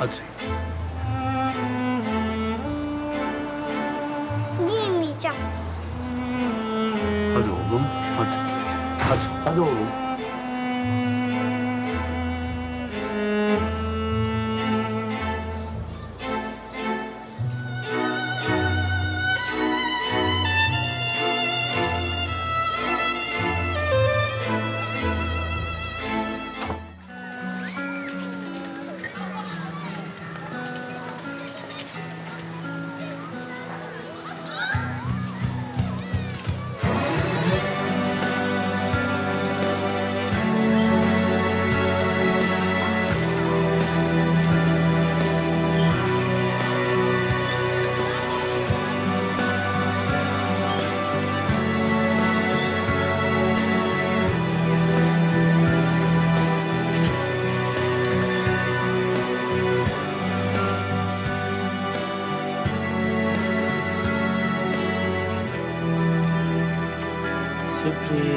Hadi. Giymeyeceğim. Hadi oğlum. Hadi. Hadi. Hadi oğlum.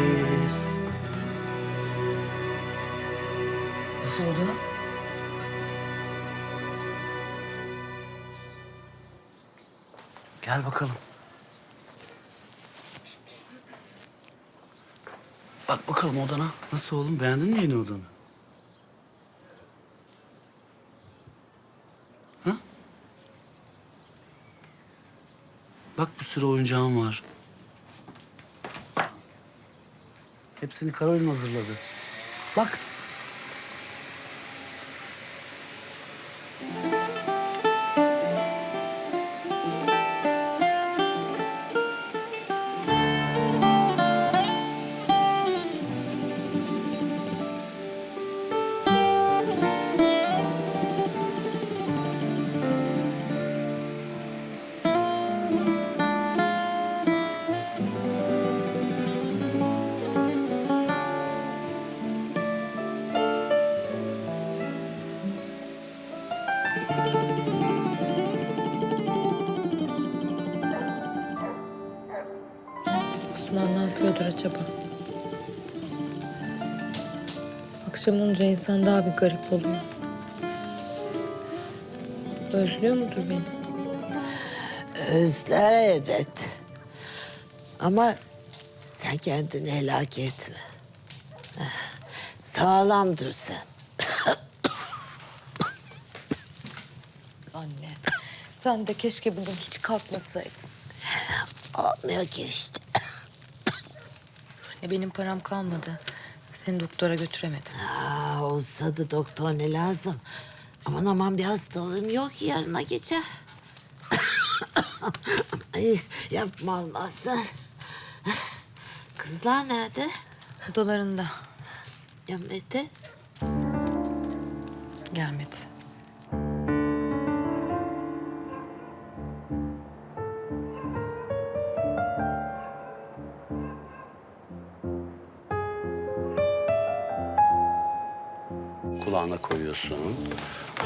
Sürpriz. Nasıl oldu? Gel bakalım. Bak bakalım odana. Nasıl oğlum? Beğendin mi yeni odanı? Ha? Bak bir sürü oyuncağım var. Hepsini Karolin hazırladı. Bak. Osman ne yapıyordur acaba? Akşam olunca insan daha bir garip oluyor. Özlüyor mudur beni? Özler elbet. Ama sen kendini helak etme. Sağlam dur sen. Anne, sen de keşke bugün hiç kalkmasaydın. Olmuyor ki işte. Anne benim param kalmadı. Seni doktora götüremedim. Aa, olsa da doktor ne lazım. Aman aman bir hastalığım yok yarına geçer. Ay, yapma olmazsa. Kızlar nerede? Odalarında Ya Mete? gelmedi. Kulağına koyuyorsun.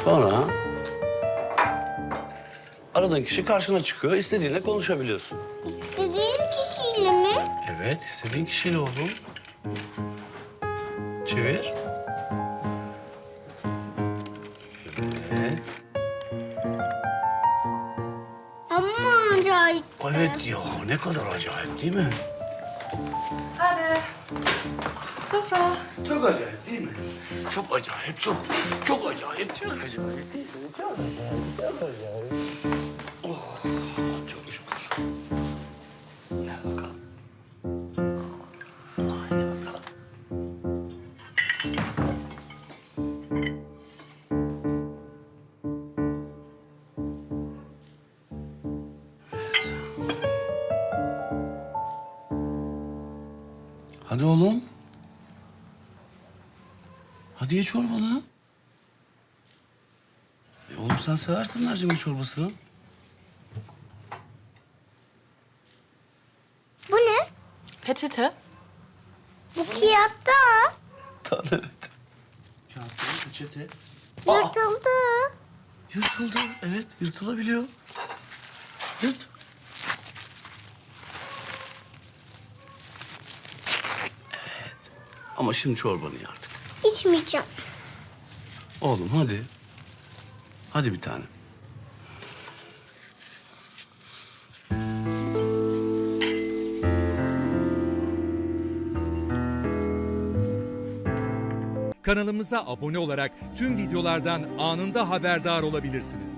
Sonra aradığın kişi karşına çıkıyor. İstediğinle konuşabiliyorsun. İstediğim kişiyle mi? Evet, istediğin kişiyle oğlum. Çevir. Evet. Ama acayip. Evet ya ne kadar acayip değil mi? Hadi. Sofra. Çok acayip değil mi? Çok acayip, çok, çok acayip, çok acayip değil mi? Çok acayip, çok acayip. Oh, Hadi oğlum. Hadi ye çorbanı. E oğlum sen seversin mercimek çorbasını. Bu ne? Peçete. Bu kağıtta. Tamam evet. Kağıtlı peçete. Yırtıldı. Yırtıldı. Evet yırtılabiliyor. Yırt. Ama şimdi çorbanı ye artık. İçmeyeceğim. Oğlum hadi. Hadi bir tane. Kanalımıza abone olarak tüm videolardan anında haberdar olabilirsiniz.